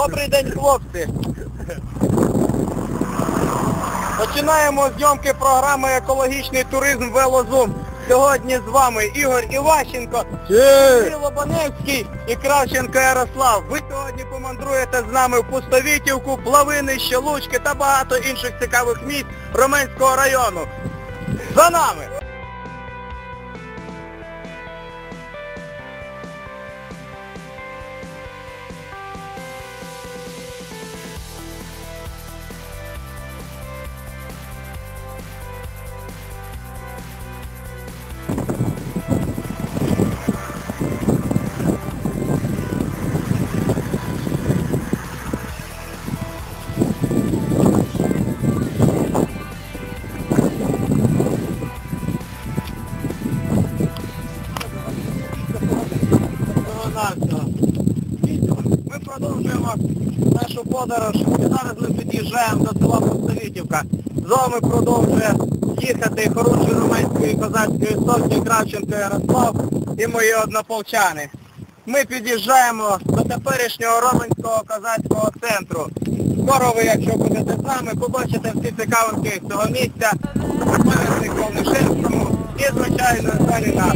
Добрий день, хлопці! Починаємо зйомки програми Екологічний туризм Велозум. Сьогодні з вами Ігор Іващенко, Андрій Лобаневський і Кравченко Ярослав. Ви сьогодні помандруєте з нами в Пустовітівку, Плавинище, Лучки та багато інших цікавих місць Роменського району. За нами! Всього-навсього. Ми продовжуємо нашу подорож. І зараз ми під'їжджаємо до села Пустовітівка. З вами продовжує їхати хороший румунської козацької сотні Кравченко Ярослав і мої однополчани. Ми під'їжджаємо до теперішнього Роменського козацького центру. Скоро ви, якщо будете з нами, побачите всі цікавинки цього місця, пам'ятник Волнишевському і, звичайно, далі нас.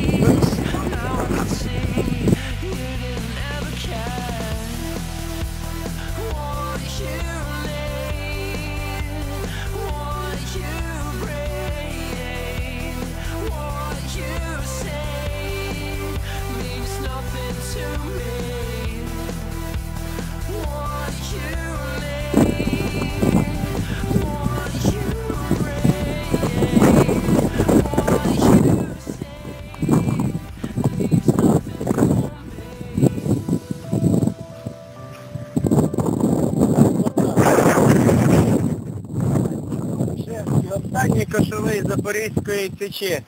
Шефський, останній кошовий Запорізької січі.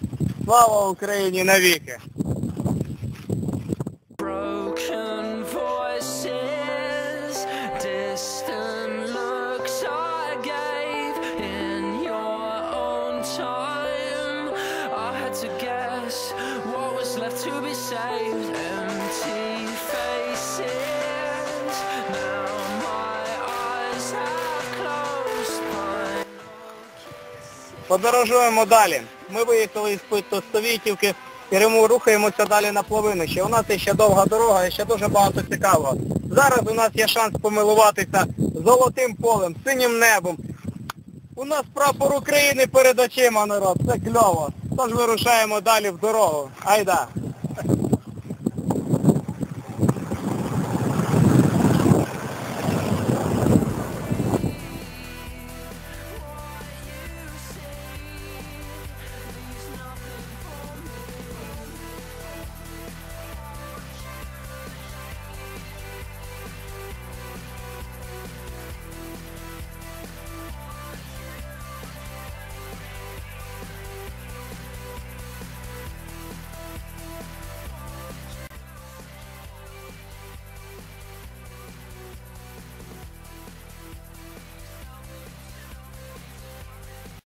Слава Україні навіки! Broken voices, distant looks I gave in your own time. I had to guess what was left to be saved. Empty faces. Now my eyes have Подорожуємо далі. Ми виїхали із Пустовітівки і рухаємося далі на Плавинище. У нас є ще довга дорога і ще дуже багато цікавого. Зараз у нас є шанс помилуватися золотим полем, синім небом. У нас прапор України перед очима, народ. Це кльово. Тож вирушаємо далі в дорогу. Айда!